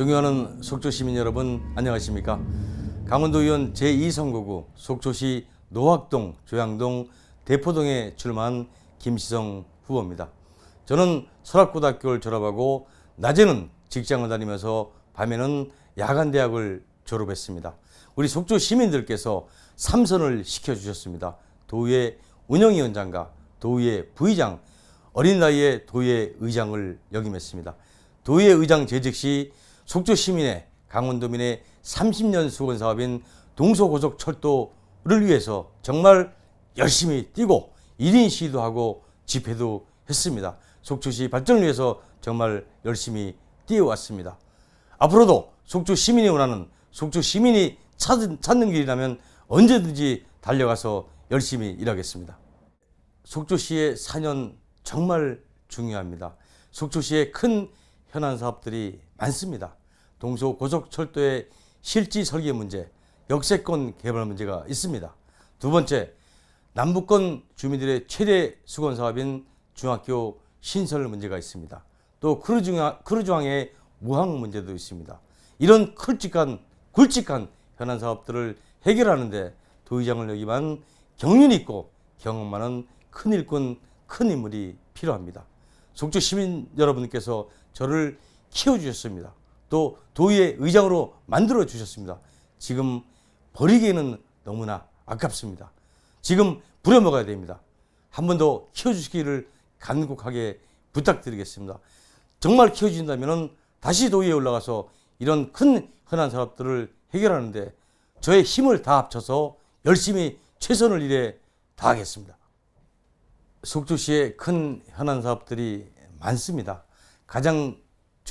존경하는 속초 시민 여러분 안녕하십니까? 강원도 의원 제2선거구 속초시 노학동, 조양동, 대포동에 출마한 김시성 후보입니다. 저는 설악고등학교를 졸업하고 낮에는 직장을 다니면서 밤에는 야간대학을 졸업했습니다. 우리 속초 시민들께서 삼선을 시켜주셨습니다. 도의회 운영위원장과 도의회 부의장, 어린 나이에 도의회 의장을 역임했습니다. 도의회 의장 재직 시 속초 시민의 강원도민의 30년 수건 사업인 동서고속철도를 위해서 정말 열심히 뛰고 1인 시위도 하고 집회도 했습니다. 속초시 발전을 위해서 정말 열심히 뛰어왔습니다. 앞으로도 속초 시민이 원하는 속초 시민이 찾은, 찾는 길이라면 언제든지 달려가서 열심히 일하겠습니다. 속초시의 4년 정말 중요합니다. 속초시에 큰 현안 사업들이 많습니다. 동서 고속철도의 실지 설계 문제, 역세권 개발 문제가 있습니다. 두 번째, 남북권 주민들의 최대 수건 사업인 중학교 신설 문제가 있습니다. 또 크루즈항, 크루즈항의 무항 문제도 있습니다. 이런 굵직한 굵직한 현안 사업들을 해결하는데 도의장을 여기만 경륜 있고 경험 많은 큰 일꾼 큰 인물이 필요합니다. 속초 시민 여러분께서 저를 키워주셨습니다. 또 도의회 의장으로 만들어 주셨습니다. 지금 버리기에는 너무나 아깝습니다. 지금 부려먹어야 됩니다. 한 번 더 키워주시기를 간곡하게 부탁드리겠습니다. 정말 키워주신다면 다시 도의회에 올라가서 이런 큰 흔한 사업들을 해결하는데 저의 힘을 다 합쳐서 열심히 최선을 일해 다하겠습니다. 속초시에 큰 현안 사업들이 많습니다. 가장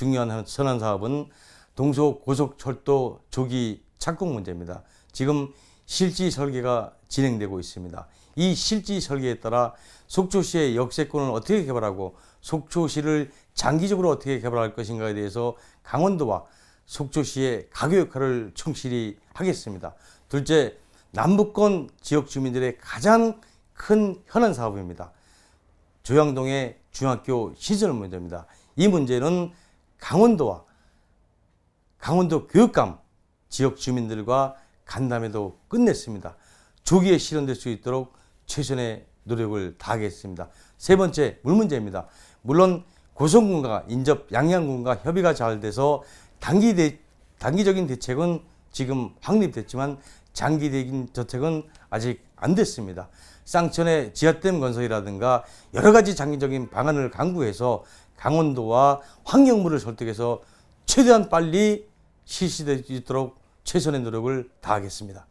중요한 선한 사업은 동서 고속철도 조기 착공 문제입니다. 지금 실지 설계가 진행되고 있습니다. 이 실지 설계에 따라 속초시의 역세권을 어떻게 개발하고 속초시를 장기적으로 어떻게 개발할 것인가에 대해서 강원도와 속초시의 가교 역할을 충실히 하겠습니다. 둘째, 남북권 지역 주민들의 가장 큰 현안 사업입니다. 조양동의 중학교 시설 문제입니다. 이 문제는 강원도와 강원도 교육감 지역 주민들과 간담회도 끝냈습니다. 조기에 실현될 수 있도록 최선의 노력을 다하겠습니다. 세 번째 물 문제입니다. 물론 고성군과 인접 양양군과 협의가 잘 돼서 단기 대, 단기적인 대책은 지금 확립됐지만 장기적인 대책은 아직 안 됐습니다. 쌍천의 지하댐 건설이라든가 여러 가지 장기적인 방안을 강구해서 강원도와 환경부를 설득해서 최대한 빨리 있도록 최선의 노력을 다하겠습니다.